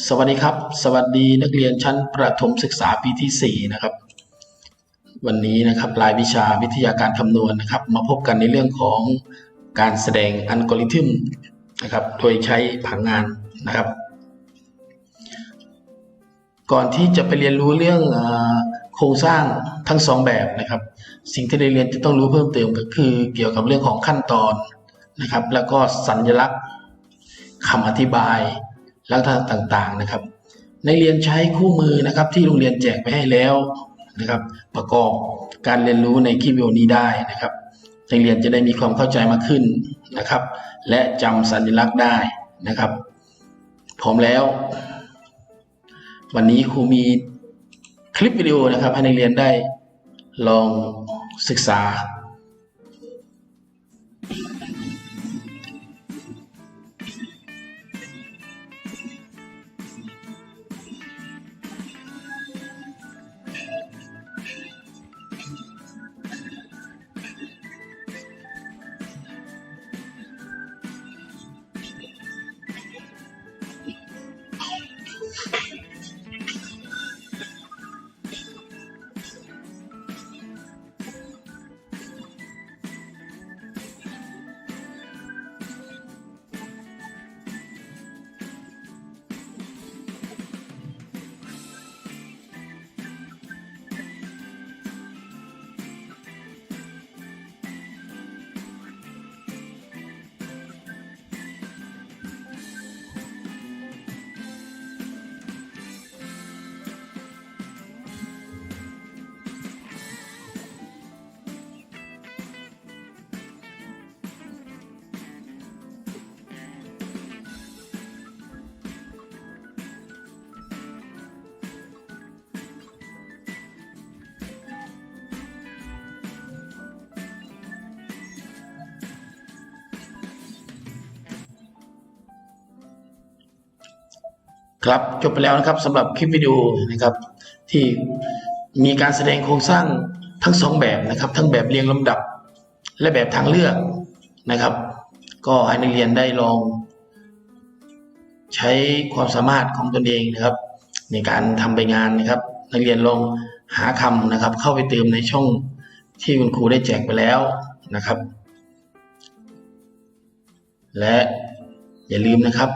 สวัสดีครับ สวัสดีนักเรียนชั้นประถมศึกษาปีที่ 4 นะครับ วันนี้นะครับรายวิชาวิทยาการคำนวณนะครับ มาพบกันในเรื่องของการแสดงอัลกอริทึมนะครับ โดยใช้ผังงานนะครับ ก่อนที่จะไปเรียนรู้เรื่องอโครงสร้างทั้งสองแบบนะครับ สิ่งที่ได้เรียนจะต้องรู้เพิ่มเติมก็คือ เกี่ยวกับเรื่องของขั้นตอนนะครับ แล้วก็สัญลักษณ์คำอธิบาย ลักษณะต่างๆนะครับ ในเรียนใช้คู่มือนะครับ ที่โรงเรียนแจกไปให้แล้วนะครับ ประกอบการเรียนรู้ในคลิปวิดีโอนี้ได้นะครับนักเรียนจะได้มีความเข้าใจมากขึ้นนะครับ และจำสัญลักษณ์ได้นะครับ พร้อมแล้ว วันนี้ครูมีคลิปวิดีโอนะครับ ให้นักเรียนได้ลองศึกษา ครับจบไปแล้วนะครับสำหรับคลิปวิดีโอนะครับที่มีการแสดงโครงสร้างทั้งสองแบบนะครับ ทั้งแบบเรียงลำดับและแบบทางเลือกนะครับ ก็ให้นักเรียนได้ลอง ใช้ความสามารถของตนเองนะครับ ในการทำใบงานนะครับ นักเรียนลองหาคำนะครับ เข้าไปเติมในช่องที่คุณครูได้แจกไปแล้วนะครับ และอย่าลืมนะครับ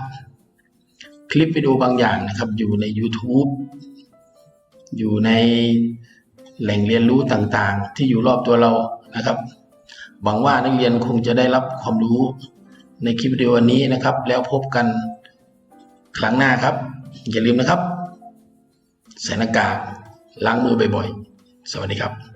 ลิปวิดีโอบางอย่างนะครับ อยู่ใน YouTube อยู่ในแหล่งเรียนรู้ต่างๆ ที่อยู่รอบตัวเรานะครับหวังว่านักเรียนคงจะได้รับความรู้ในคลิปวิดีโอวันนี้นะครับ แล้วพบกันครั้งหน้าครับ อย่าลืมนะครับใส่หน้ากากล้างมือบ่อยๆ สวัสดีครับ